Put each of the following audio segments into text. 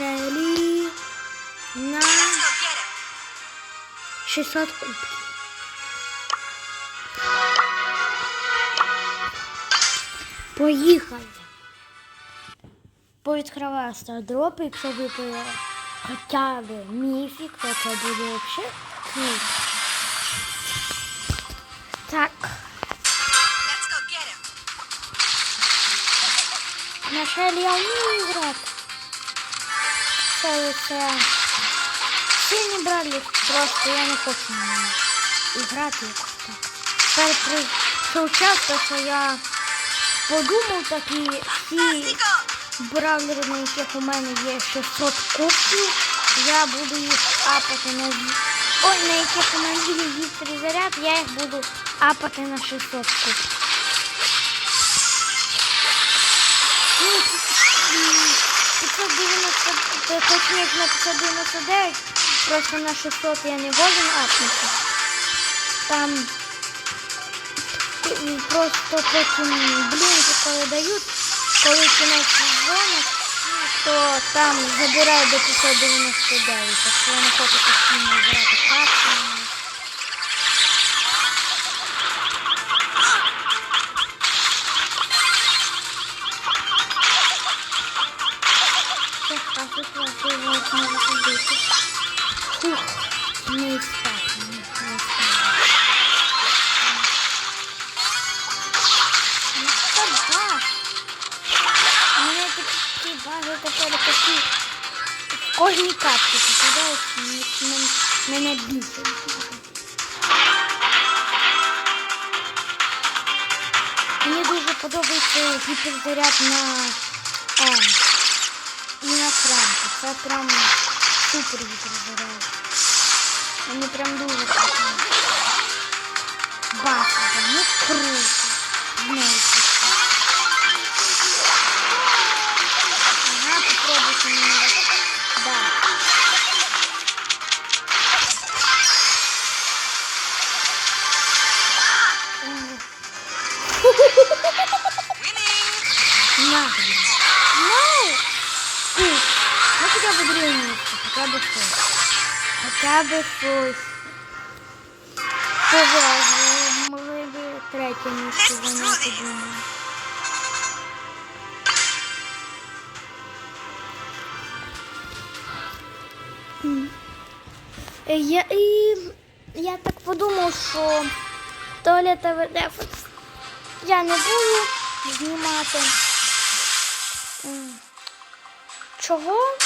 Шелі на Let's go get 600 кубків. Поїхали. Повідкриваю стардропи, якщо випає хоча б міфік, то це буде взагалі. Так, на шелі я вмію грати. Це оце. Сильні брали, просто я не хочу грати якось так. То що я подумав такі всі бравлери, на яких у мене є 600 кубків, я буду їх апати на Ой, на яких у мене є вістрий заряд, я їх буду апати на 600 кубків. 590, то точніше на 599, просто на 600 я не можу апнути. Там просто потім блінки, коли дають, коли кінець сезону, то там забирають до 599, так що я не хочу постійно грати картами. мене бісить. Мені дуже подобається гіперзаряд на М. І на Франку. Це прям супер гіперзаряд. Мені прям дуже подобається. Бачите, ну круто. Знаєте. Winning! Надо. Ну! Фу. Ну хотя бы древние, хотя бы щось. Хотя бы щось. Повезло. Могли би третє місце зайняти думаю. М. Е, Я, і, я так подумав, що туалетовий дефекс я не буду знімати. Чого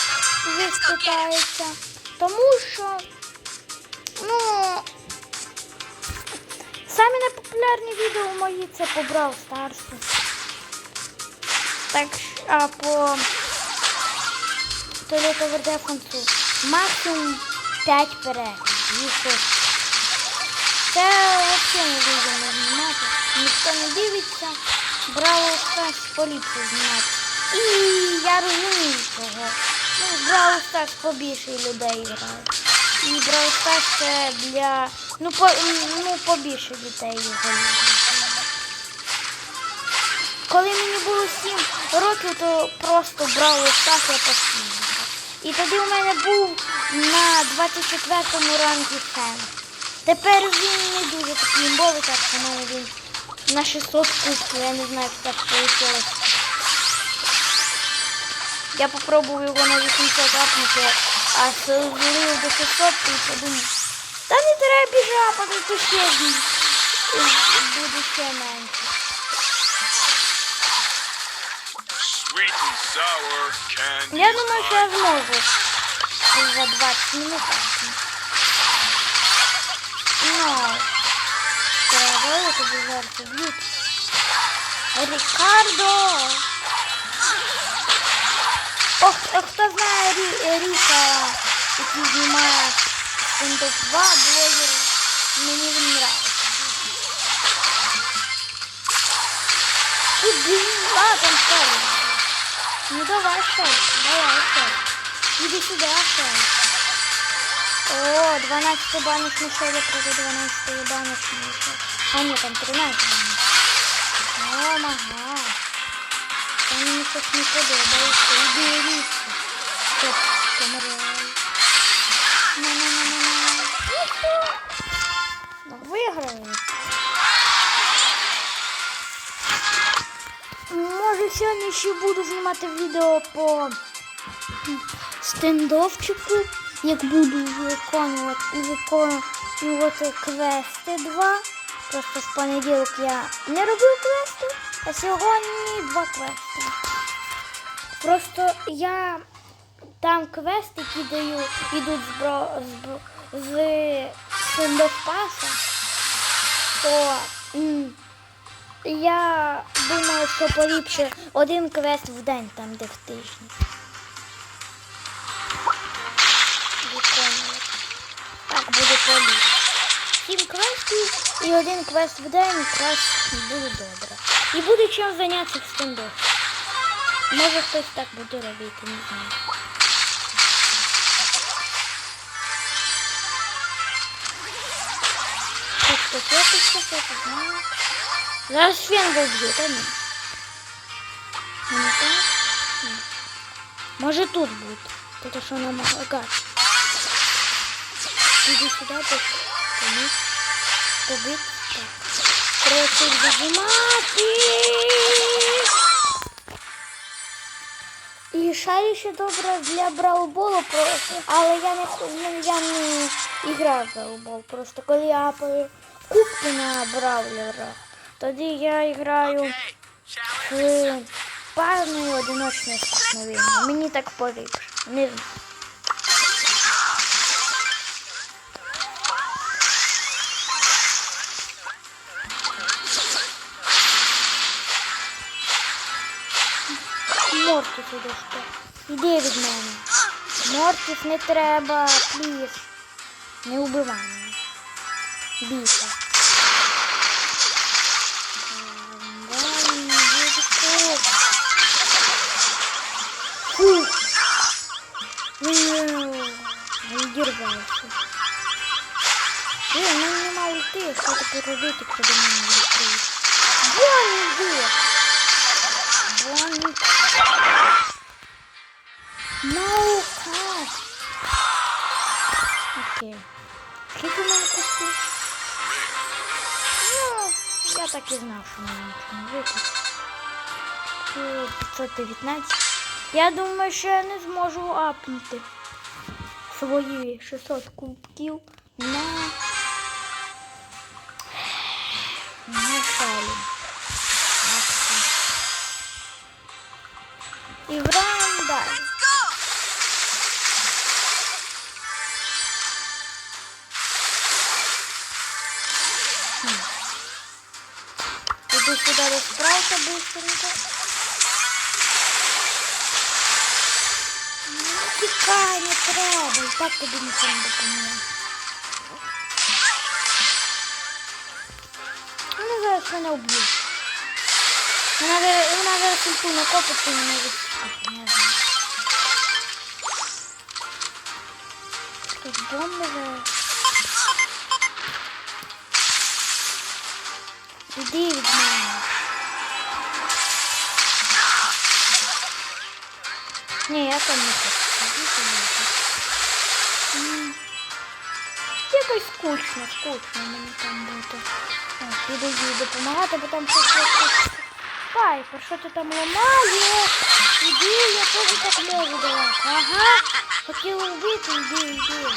ви спитаєте? Тому що, ну, самі непопулярні відео мої це по Brawl Stars. Так, а по туалетовий дефенсу максимум 5 переглядів. Це взагалі не вийде знімати. Ніхто не дивиться. Браво Старс поліпше знімати. І я розумію цього. Ну, Браво Старс побільше людей грає. І Браво Старс це для. Ну, по, ну побільше дітей його. Коли мені було 7 років, то просто Браво Старс я постійно. І тоді у мене був на 24-му рангі фен. Тепер він не дуже такий імбовий, так що в він на 600 кубків, я не знаю, як так вийшло. Я попробував його на 800 апнути, а злив до 600 і подумав, та не треба біжати, то ще буде ще менше. Я думаю, що я зможу за 20 минут. Ну, треба тобі зараз б'ють. Рікардо! Ох, е, хто знає Рі, Ріка, який знімає Windows 2 блогер, мені він нравиться. І блін, а, там Шелі. Ну давай, Шелі, давай, Шелі. Іди сюди, Шелі. О, 12 баночный Шелі проти 12 баночный Шелі. А ні, там 13 баночний. О, мага. Та мені щось не подобається. Іди, Ріка. Стоп, помираю. На-на-на-на-на. Уху. Ну, Виграли. Може сьогодні ще буду знімати відео по стендовчику, як буду виконувати виконувати квести два. Просто в понеділок я не робив квести, а сьогодні два квести. Просто я там квести кидаю, йдуть з, бро, з, з стендовпаса, то м, я думаю, що поліпше один квест в день там, де в тижні. Так буде поліпше. Сім квестів і один квест в день якраз буде добре. І буде чим зайнятися в стендофі. Може хтось так буде робити, не знаю. Тут хтось якось щось, я не знаю. Зараз фен виб'ю, та ні. Не так? Ні. Може тут буде. Тут що нам агат. Іди сюди, тут. Тому. Побить. Так. Треба цих зажимати. І шарі ще добре для брауболу, але я не, ну, я не граю в браубол. Просто коли я кубки на браулерах, тоді я граю в парне і одиночне столкновення. Мені так поліпше. Мортіс іде що. Іди від мене. Мортіс не треба, пліз. Не вбивай мене. Бійся. Дай мені дідку. Фу. Ні, Відірвався. Ні, в мене нема ульти, що тепер робити, коли до мене відкриють. Бонні де? Бонні. Так і знав, що мені випустить. 519. Я думаю, що я не зможу апнути свої 600 кубків на, на шалі. І граємо далі. Go! Иду сюда спрайта быстренько. Тікай, не треба, і так тобі нічого не допоможе. Вони зараз мене вб'ють. Вона, вона зараз ульту накопить і мене знаю. Тут бомби зараз. Іди від мене. Ні, я там не хочу. Якось скучно, скучно мені там бути. О, Піду їй допомагати, бо там щось. Пайпер, що ти там ламаєш? Іди, я теж так можу давати. Ага. Хотіла вбити, іди, іди.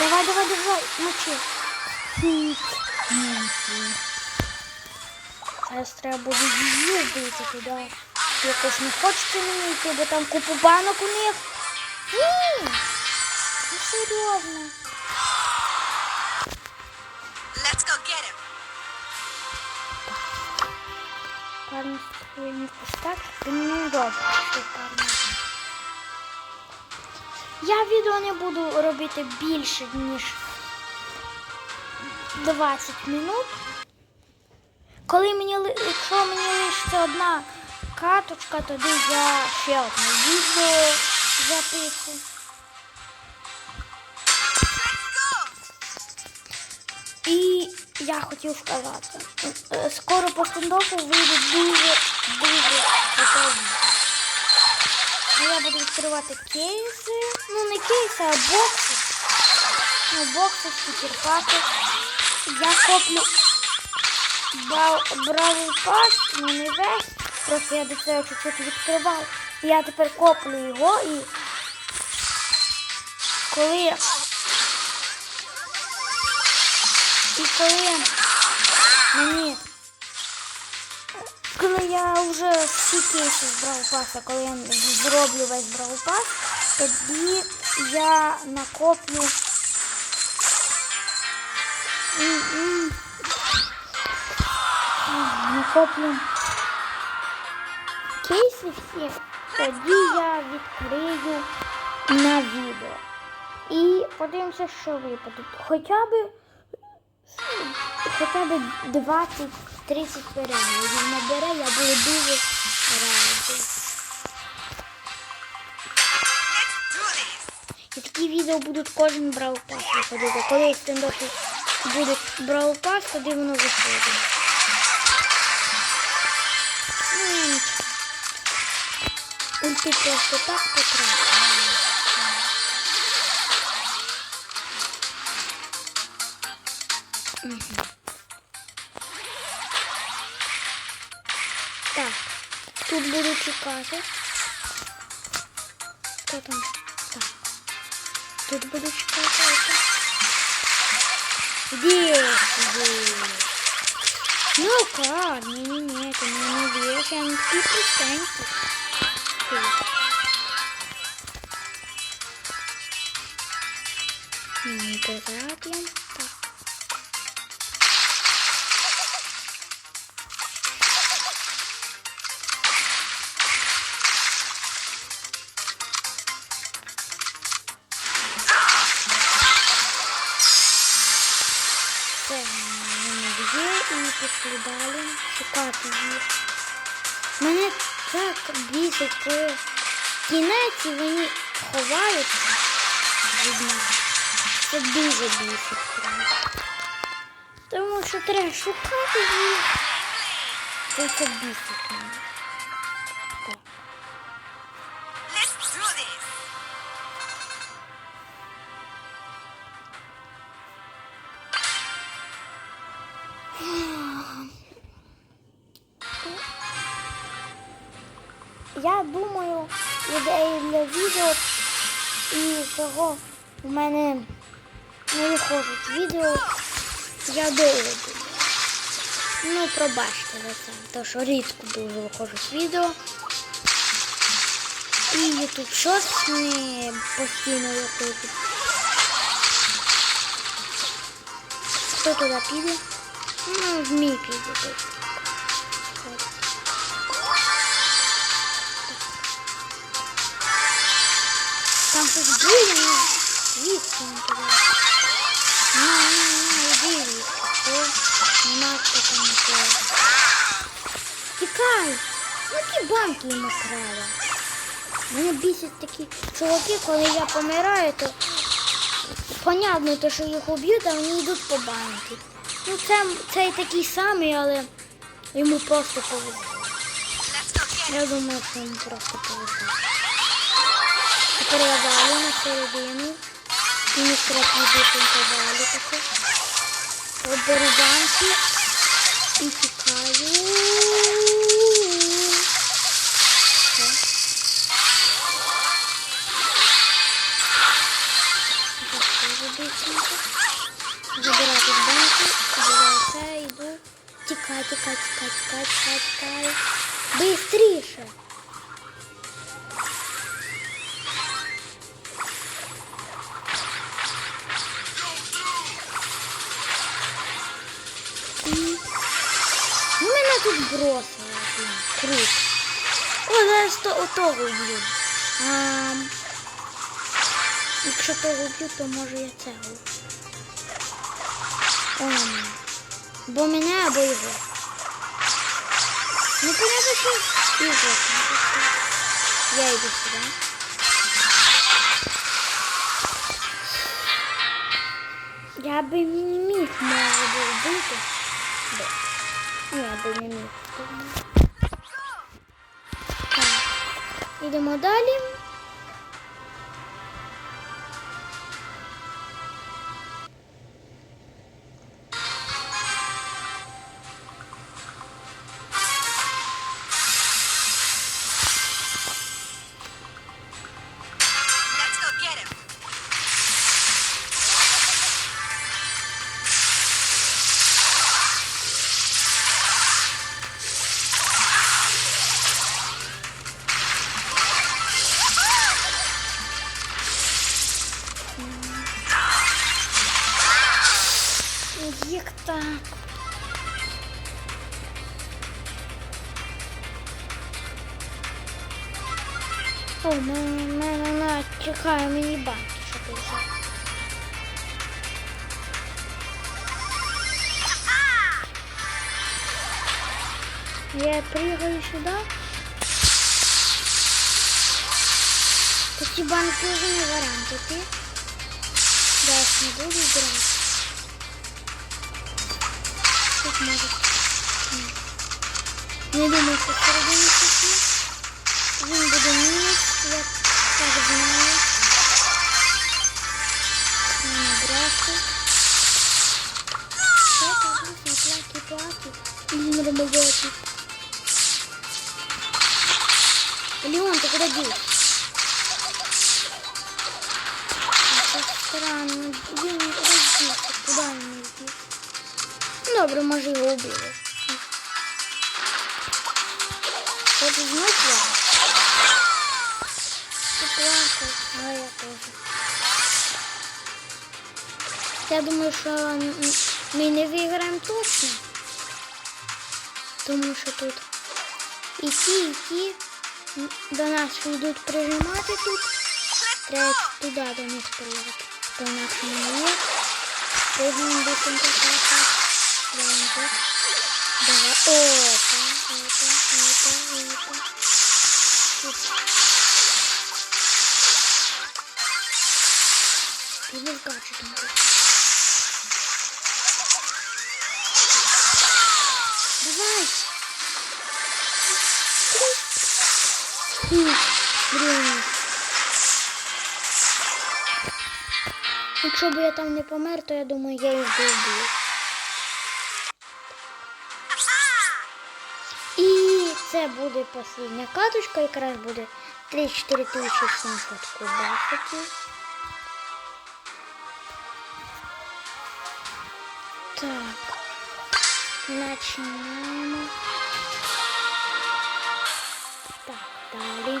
давай, давай, давай, мочи. Фу. Зараз треба буде її вбити туди. Якось не хочете мені йти, бо там купу банок у них. Ні. Ну серйозно. Let's go get him! Парні строєння так, ти мені добре, що парні. Я відео не буду робити більше, ніж 20 минут. Коли мені якщо мені лишиться одна каточка, тоді я ще одне відео запишу. І я хотів сказати, е, скоро по стендофу вийде дуже, дуже готові. Я буду відкривати кейси. Ну, не кейси, а бокси. Ну, бокси, стікерпаки. Я коплю Бравл Пас, ну не весь. Просто я до цього чуть-чуть відкривав. Я тепер коплю його і коли. І коли мені. Коли я вже всі кейси з Бравл Паса, коли я зроблю весь Бравл Пас, тоді я накоплю. Накоплю кейси всі, тоді я відкрию на відео. І подивимося, що випаде. Хоча б хоча б 20-30 переглядів набере, я буду дуже this. І такі відео будуть кожен брав пас виходити. Коли в стендофі буде брав пас, тоді воно виходить. Ну. Ульти просто так потрапили. Тут буду чекати. Хто там? Так. Тут буду чекати. Где ты? Ну? Не-не-не, это не веш, я не такие пристаньте. Не назад я. Пішли далі шукати їх. Мене так бісить, коли кінець вони ховаються від мене. Це дуже бісить. Тому що треба шукати їх. Це бісить того у мене не виходить відео. Я довго. Ну, пробачте за це, тому що рідко дуже виходить відео. І YouTube щось не постійно виходить. Хто туди піде? Ну, змій піде тут. Тікай! Які банки йому треба? Мене бісять такі чуваки, коли я помираю, то понятно, то, що їх уб'ють, а вони йдуть по банки. Ну, це, цей такий самий, але йому просто повезло. Я думаю, що йому просто повезло. Тепер я далі на середину. І містера підвищенка далі таке. От беру банки і тікаю. Все. Так, це забивченько. Забирати з банки, забираю все, йду. Тікай, тікай, тікай, тікай, тікай, тікай. Бистріше. Бросили. блін, Круто. О, зараз то, отого вб'ю. Якщо того вб'ю, то може я цього. О. Бо мене або його. Ну, понятно, що його. Я йду сюди. Я би не міг може вбити. Де? Ні, би не міг. Так. Йдемо далі. О, мене, мене вона чекає мені банки, щоб я взяв. Я прыгаю сюда. Эти банки уже не вариант, ты? Да, я не буду играть. Тут может. Ні. Не думаю, що середині такі. Він буде мінус, я так знаю. Не набрати. Що там? Плаки-плаки. Или на роботі. Леон, ты куда делся? Это странно. Блин, никуда делся. Куда он не делся? Ну, Добре, може його убили. А я теж. Я думаю, що ми не виграємо точно. Тому що тут і ті, і ті до нас йдуть прижимати тут. Треба туди до них стріляти. То інакше не є. Пригнемо до так. Давай. Опа, опа, опа, опа. Тут. Ти не скачу там. тут. Давай. Блін. Якщо б я там не помер, то я думаю, я їх би вбив. І це буде остання каточка, якраз буде 34 700 кубасиків. Так, начинаем. Так, далі.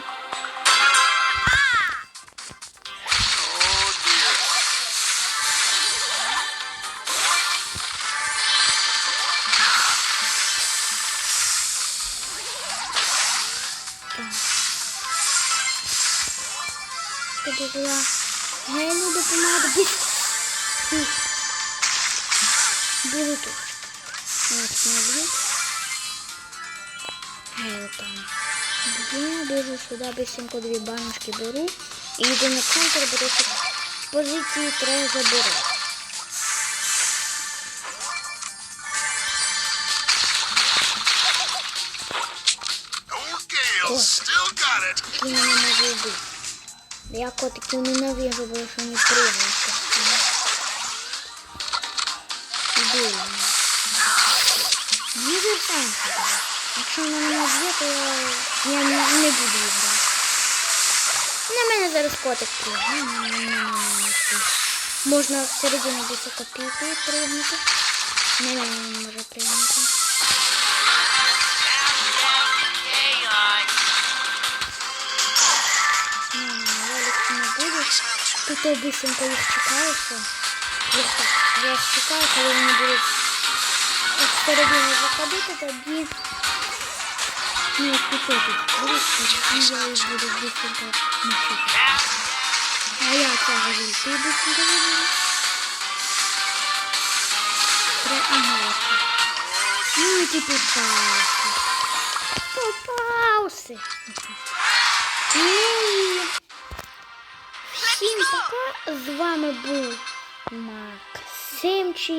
Бисенько дві баночки беру. І йду на центр, бо тут позиції треба забирати. Який мене може вбити. Я котиків ненавижу, бо що. Вбили мене. Їжу сам сюди. Якщо вона мене вб'є, то я, не, не буду їх брати. На мене зараз котик не. Можна всередину десь копійку пригнути. На мене не може пригнути. Ні, валік не буде. Тут быстренько їх чекаю, все. Я, їх чекаю, коли вони будуть всередину заходити, тоді ну, підходить. Будуть, і я їх буду быстренько мочити. А я цього вільти быстренько виберу. Три амулети. Ну і ті попався. Попався. Ну і всім пока. З вами був Макс. Цим чи